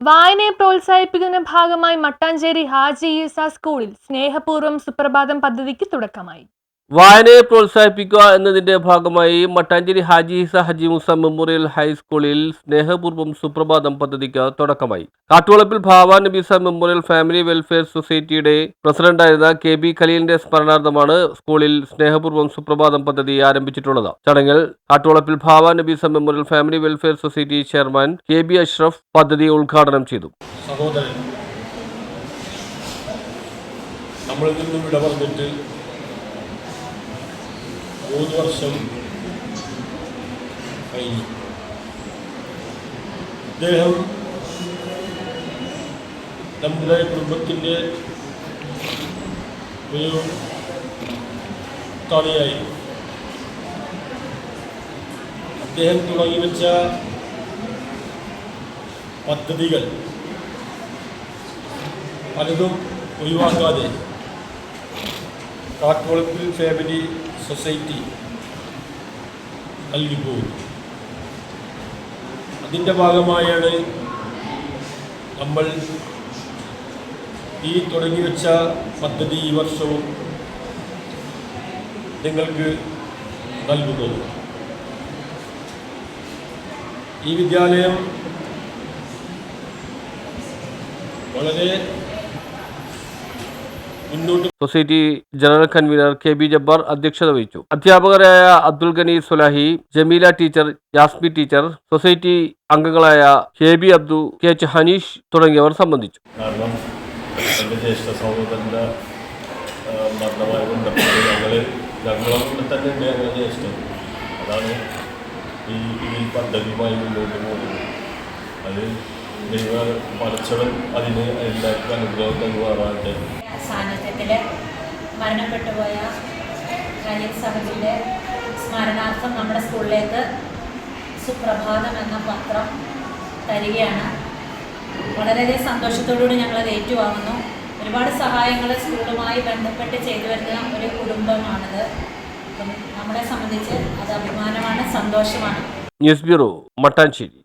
വായനയെ പ്രോത്സാഹിപ്പിക്കുന്ന ഭാഗമായി മട്ടാഞ്ചേരി ഹാജി ഈസ സ്കൂളിൽ സ്നേഹപൂർവം സുപ്രഭാതം പദ്ധതിക്ക് തുടക്കമായി. വായനയെ പ്രോത്സാഹിപ്പിക്കുക എന്നതിന്റെ ഭാഗമായി മട്ടാഞ്ചേരി ഹാജി ഈസ ഹജി മുസ മെമ്മോറിയൽ ഹൈസ്കൂളിൽ സ്നേഹപൂർവം സുപ്രഭാതം പദ്ധതിക്ക് തുടക്കമായി. Kattuvalappil Bhava Nabeesa memorial family welfare സൊസൈറ്റിയുടെ പ്രസിഡന്റായിരുന്ന കെ ബി ഖലീലിന്റെ സ്മരണാർത്ഥമാണ് സ്കൂളിൽ സ്നേഹപൂർവം സുപ്രഭാതം പദ്ധതി ആരംഭിച്ചിട്ടുള്ളത്. ചടങ്ങിൽ Kattuvalappil Bhava Nabeesa memorial family welfare society chairman K B Ashraf പദ്ധതി ഉദ്ഘാടനം ചെയ്തു. നമ്മളിൽ നിന്നും വിട മൂന്ന് വർഷം കഴിഞ്ഞു അദ്ദേഹം നമ്മുടെ കുടുംബത്തിൻ്റെ ഒരു തണിയായി അദ്ദേഹം തുടങ്ങി വെച്ച പദ്ധതികൾ പലതും ഒഴിവാക്കാതെ കാട്ടുവളപ്പിൽ ഫാമിലി സൊസൈറ്റി നൽകിപ്പോകുന്നു അതിന്റെ ഭാഗമായാണ് നമ്മൾ ഈ തുടങ്ങി വെച്ച പദ്ധതി ഈ വർഷവും നിങ്ങൾക്ക് നൽകുന്നത്. ഈ വിദ്യാലയം വളരെ മുന്നോട്ട് society general convener K B Jabbar അധ്യക്ഷത വഹിച്ചു. അധ്യാപകരായ Abdul Gani Sulahi Jameela teacher Yasmi teacher society അംഗങ്ങളായ K B Abdu K H Haneesh തുടങ്ങിയവർ സംബന്ധിച്ചു. കാരണം എന്റെ ജ്യേഷ്ഠ സഹോദരന്റെ മരണമായി ബന്ധപ്പെട്ട് ഞങ്ങൾ ഞങ്ങളെ തന്നെ ഉണ്ട് ഞങ്ങളുടെ ജ്യേഷ്ഠൻ. അതാണ് ഈ ഈ പദ്ധതിയുമായി മുന്നോട്ട് പോകുന്നത്. അത് ദൈവ പടച്ചവൻ അതിന് എല്ലാവർക്കും അനുഗ്രഹം നൽകുമാറാകട്ടെ സാന്നിധ്യത്തിൽ മരണപ്പെട്ടുപോയ ഖലീൽ സഹജിന്റെ സ്മരണാർത്ഥം നമ്മുടെ സ്കൂളിലേക്ക് സുപ്രഭാതം എന്ന പത്രം തരികയാണ്. വളരെയധികം സന്തോഷത്തോടുകൂടി ഞങ്ങളത് ഏറ്റുവാങ്ങുന്നു. ഒരുപാട് സഹായങ്ങൾ സ്കൂളുമായി ബന്ധപ്പെട്ട് ചെയ്തു വരുന്ന ഒരു കുടുംബമാണിത്. നമ്മളെ സംബന്ധിച്ച് അത് അഭിമാനമാണ് സന്തോഷമാണ്. News bureau Mattancherry.